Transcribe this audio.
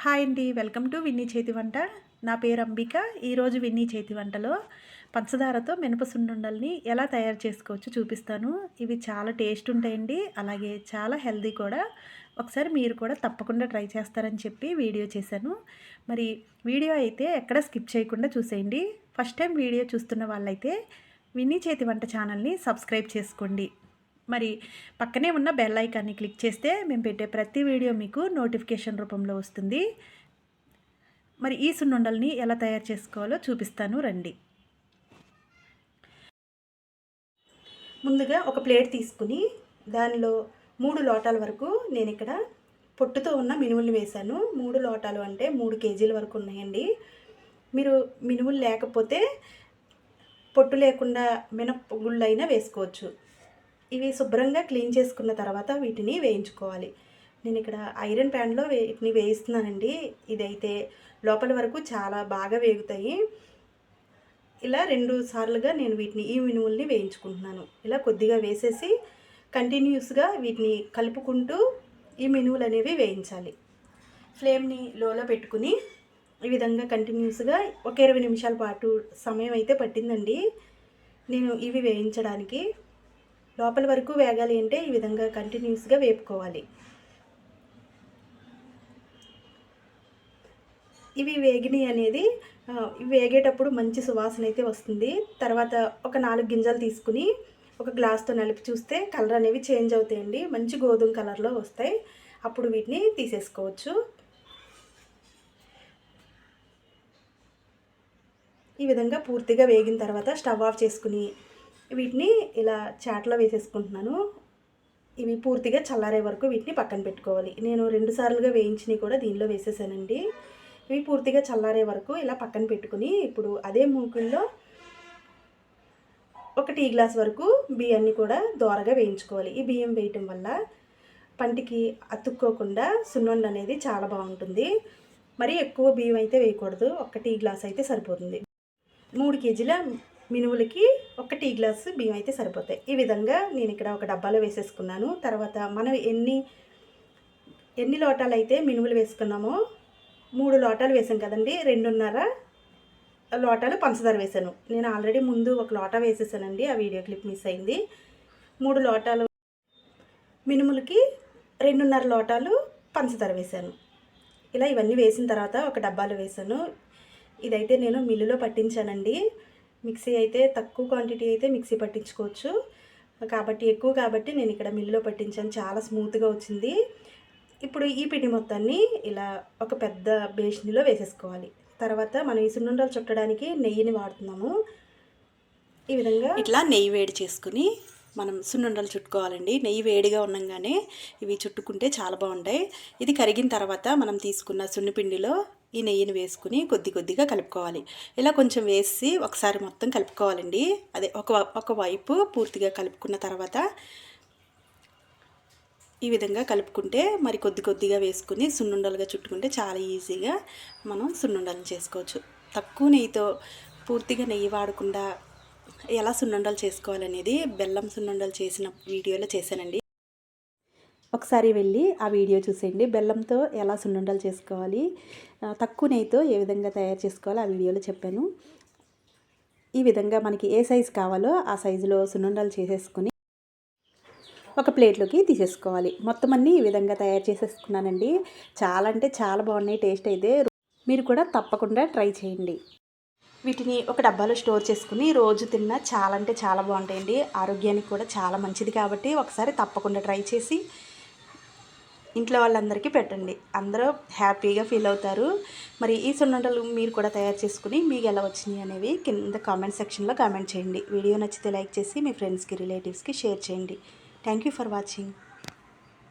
Hi అండి welcome to Winnie చేతి వంట. నా పేరు అంబిక. ఈరోజు విన్నీ చేతి వంటలో పంచదారతో మినపసుండుండల్ని ఎలా తయారు చేసుకోవచ్చో చూపిస్తాను. ఇవి చాలా టేస్ట్ ఉంటాయండి అలాగే చాలా హెల్దీ కూడా. ఒకసారి మీరు కూడా తప్పకుండా ట్రై చేస్తారని చెప్పి వీడియో చేశాను. మరి వీడియో అయితే ఎక్కడ స్కిప్ చేయకుండా చూసేయండి. ఫస్ట్ టైం వీడియో చూస్తున్న వాళ్ళైతే విన్నీ చేతి వంట ఛానల్ని సబ్స్క్రైబ్ చేసుకోండి. మరి పక్కనే ఉన్న బెల్ ఐకాన్ని క్లిక్ చేస్తే మేము పెట్టే ప్రతి వీడియో మీకు నోటిఫికేషన్ రూపంలో వస్తుంది. మరి ఈ సున్నుండల్ని ఎలా తయారు చేసుకోవాలో చూపిస్తాను రండి. ముందుగా ఒక ప్లేట్ తీసుకుని దానిలో మూడు లోటాల వరకు నేను ఇక్కడ పొట్టుతో ఉన్న మినుములు వేశాను. మూడు లోటాలు అంటే మూడు కేజీల వరకు ఉన్నాయండి. మీరు మినుములు లేకపోతే పొట్టు లేకుండా మినపగుళ్ళు గుళ్ళైనా వేసుకోవచ్చు. ఇవి శుభ్రంగా క్లీన్ చేసుకున్న తర్వాత వీటిని వేయించుకోవాలి. నేను ఇక్కడ ఐరన్ ప్యాన్లో వీటిని వేయిస్తున్నానండి. ఇదైతే లోపల వరకు చాలా బాగా వేగుతాయి. ఇలా రెండు సార్లుగా నేను వీటిని ఈ మినుముల్ని వేయించుకుంటున్నాను. ఇలా కొద్దిగా వేసేసి కంటిన్యూస్గా వీటిని కలుపుకుంటూ ఈ మినువులు అనేవి వేయించాలి. ఫ్లేమ్ని లోలో పెట్టుకుని ఈ విధంగా కంటిన్యూస్గా ఒక ఇరవై నిమిషాల పాటు సమయం అయితే పట్టిందండి. నేను ఇవి వేయించడానికి లోపల వరకు వేగాలి అంటే ఈ విధంగా కంటిన్యూస్గా వేపుకోవాలి. ఇవి వేగిని అనేది వేగేటప్పుడు మంచి సువాసన అయితే వస్తుంది. తర్వాత ఒక నాలుగు గింజలు తీసుకుని ఒక గ్లాస్తో నలిపి చూస్తే కలర్ అనేవి చేంజ్ అవుతాయండి. మంచి గోధుమ కలర్లో వస్తాయి. అప్పుడు వీటిని తీసేసుకోవచ్చు. ఈ విధంగా పూర్తిగా వేగిన తర్వాత స్టవ్ ఆఫ్ చేసుకుని వీటిని ఇలా చాట్లో వేసేసుకుంటున్నాను. ఇవి పూర్తిగా చల్లారే వరకు వీటిని పక్కన పెట్టుకోవాలి. నేను రెండు సార్లుగా వేయించినవి కూడా దీనిలో వేసేసానండి. ఇవి పూర్తిగా చల్లారే వరకు ఇలా పక్కన పెట్టుకుని ఇప్పుడు అదే మూకుల్లో ఒక టీ గ్లాస్ వరకు బియ్యాన్ని కూడా దోరగా వేయించుకోవాలి. ఈ బియ్యం వేయటం వల్ల పంటికి అతుక్కోకుండా సున్నుండ అనేది చాలా బాగుంటుంది. మరి ఎక్కువ బియ్యం అయితే వేయకూడదు. ఒక టీ గ్లాస్ అయితే సరిపోతుంది. మూడు కేజీల మినువులకి ఒక టీ గ్లాసు బియ్యం అయితే సరిపోతాయి. ఈ విధంగా నేను ఇక్కడ ఒక డబ్బాలో వేసేసుకున్నాను. తర్వాత మనం ఎన్ని ఎన్ని లోటాలు అయితే మినువులు వేసుకున్నామో మూడు లోటాలు వేసాం కదండి. రెండున్నర లోటాలు పంచదార వేసాను. నేను ఆల్రెడీ ముందు ఒక లోటా వేసేసానండి. ఆ వీడియో క్లిప్ మిస్ అయింది. మూడు లోటాలు మినుములకి రెండున్నర లోటాలు పంచదార వేసాను. ఇలా ఇవన్నీ వేసిన తర్వాత ఒక డబ్బాలో వేసాను. ఇదైతే నేను మిల్లులో పట్టించానండి. మిక్సీ అయితే తక్కువ క్వాంటిటీ అయితే మిక్సీ పట్టించుకోవచ్చు. కాబట్టి ఎక్కువ కాబట్టి నేను ఇక్కడ మిల్లులో పట్టించాను. చాలా స్మూత్గా వచ్చింది. ఇప్పుడు ఈ పిండి మొత్తాన్ని ఇలా ఒక పెద్ద బేషన్లో వేసేసుకోవాలి. తర్వాత మనం ఈ సున్నుండలు చుట్టడానికి నెయ్యిని వాడుతున్నాము. ఈ విధంగా ఇట్లా నెయ్యి వేడి చేసుకుని మనం సున్నుండలు చుట్టుకోవాలండి. నెయ్యి వేడిగా ఉండగానే ఇవి చుట్టుకుంటే చాలా బాగుంటాయి. ఇది కరిగిన తర్వాత మనం తీసుకున్న సున్నిపిండిలో ఈ నెయ్యిని వేసుకుని కొద్ది కొద్దిగా కలుపుకోవాలి. ఇలా కొంచెం వేసి ఒకసారి మొత్తం కలుపుకోవాలండి. అదే ఒక ఒక వైపు పూర్తిగా కలుపుకున్న తర్వాత ఈ విధంగా కలుపుకుంటే మరి కొద్ది కొద్దిగా వేసుకుని సున్నుండలుగా చుట్టుకుంటే చాలా ఈజీగా మనం సున్నుండలు చేసుకోవచ్చు. తక్కువ నెయ్యితో పూర్తిగా నెయ్యి వాడకుండా ఎలా సున్నుండలు చేసుకోవాలనేది బెల్లం సున్నుండలు చేసిన వీడియోలో చేశానండి. ఒకసారి వెళ్ళి ఆ వీడియో చూసేయండి. బెల్లంతో ఎలా సున్నుండలు చేసుకోవాలి తక్కువ నెయ్యితో ఏ విధంగా తయారు చేసుకోవాలో ఆ వీడియోలో చెప్పాను. ఈ విధంగా మనకి ఏ సైజు కావాలో ఆ సైజులో సున్నుండలు చేసేసుకొని ఒక ప్లేట్లోకి తీసేసుకోవాలి. మొత్తం అన్నీ ఈ విధంగా తయారు చేసేసుకున్నానండి. చాలా అంటే చాలా బాగున్నాయి టేస్ట్ అయితే. మీరు కూడా తప్పకుండా ట్రై చేయండి. వీటిని ఒక డబ్బాలో స్టోర్ చేసుకుని రోజు తిన్నా చాలా అంటే చాలా బాగుంటాయండి. ఆరోగ్యానికి కూడా చాలా మంచిది కాబట్టి ఒకసారి తప్పకుండా ట్రై చేసి ఇంట్లో వాళ్ళందరికీ పెట్టండి. అందరూ హ్యాపీగా ఫీల్ అవుతారు. మరి ఈ సున్నుండలు మీరు కూడా తయారు చేసుకుని మీకు ఎలా వచ్చినాయి అనేవి కింద కామెంట్ సెక్షన్లో కామెంట్ చేయండి. వీడియో నచ్చితే లైక్ చేసి మీ ఫ్రెండ్స్కి రిలేటివ్స్కి షేర్ చేయండి. Thank you for watching.